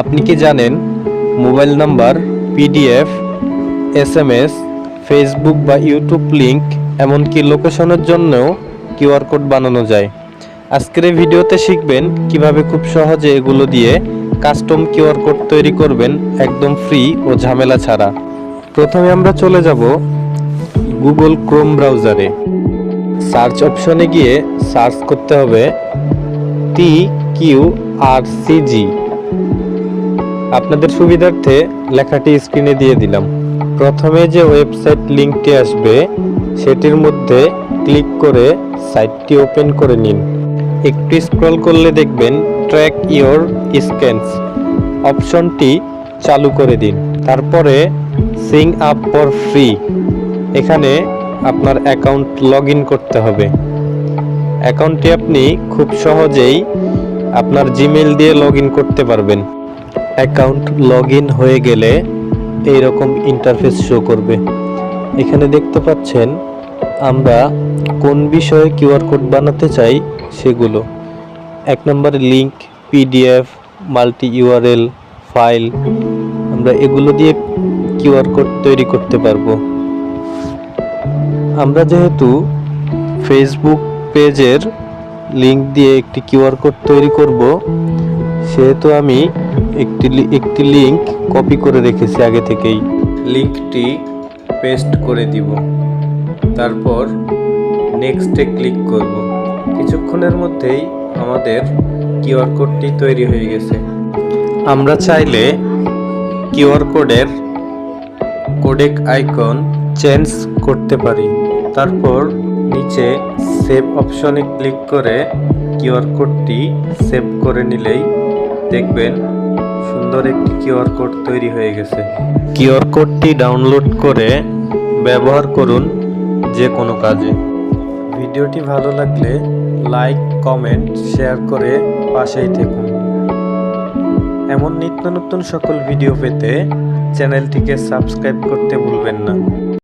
আপনি কি জানেন mobile number, PDF, SMS, Facebook বা ইউটিউব লিংক, এমনকি লোকেশনের জন্যও কিউআর কোড বানানো যায়। আজকের এই ভিডিওতে শিখবেন কীভাবে খুব সহজে এগুলো দিয়ে কাস্টম কিউআর কোড তৈরি করবেন একদম ফ্রি ও ঝামেলা ছাড়া। প্রথমে আমরা চলে যাব গুগল ক্রোম ব্রাউজারে। সার্চ অপশনে গিয়ে সার্চ করতে হবে টি কিউ আর সিজি আপনাদের সুবিধার্থে লেখাটি স্ক্রিনে দিয়ে দিলাম। প্রথমে যে ওয়েবসাইট লিঙ্কটি আসবে, সেটির মধ্যে ক্লিক করে সাইটটি ওপেন করে নিন। একটু স্ক্রল করলে দেখবেন ট্র্যাক ইওর স্ক্যানস অপশনটি চালু করে দিন। তারপরে সিং আপ ফর ফ্রি, এখানে আপনার অ্যাকাউন্ট লগ করতে হবে। অ্যাকাউন্টটি আপনি খুব সহজেই আপনার জিমেল দিয়ে লগ করতে পারবেন। অ্যাকাউন্ট লগ হয়ে গেলে এই রকম ইন্টারফেস শো করবে। এখানে দেখতে পাচ্ছেন, আমরা কোন বিষয়ে কিউআর কোড বানাতে চাই সেগুলো। এক নম্বরে link PDF multi URL file আমরা এগুলো দিয়ে কিউআর কোড তৈরি করতে পারব। আমরা যেহেতু ফেসবুক পেজের লিংক দিয়ে একটি কিউআর কোড তৈরি করব, সেহেতু আমি একটি একটি লিংক কপি করে রেখেছি আগে থেকেই। লিংকটি পেস্ট করে দিব। তারপর নেক্সটে ক্লিক করব। কিছুক্ষণের মধ্যেই আমাদের কিউআর কোডটি তৈরি হয়ে গেছে। আমরা চাইলে কিউআর কোডের কোডেক আইকন চেঞ্জ করতে পারি। তারপর নিচে সেভ অপশনে ক্লিক করে কিউআর কোডটি সেভ করে নিলেই দেখবেন সুন্দর একটি কিউআর কোড তৈরি হয়ে গেছে। কিউআর কোডটি ডাউনলোড করে ব্যবহার করুন যে কোনো কাজে। ভিডিওটি ভালো লাগলে লাইক কমেন্ট শেয়ার করে পাশেই থাকুন। এমন নিত্য নতুন সকল ভিডিও পেতে চ্যানেলটিকে সাবস্ক্রাইব করতে ভুলবেন না।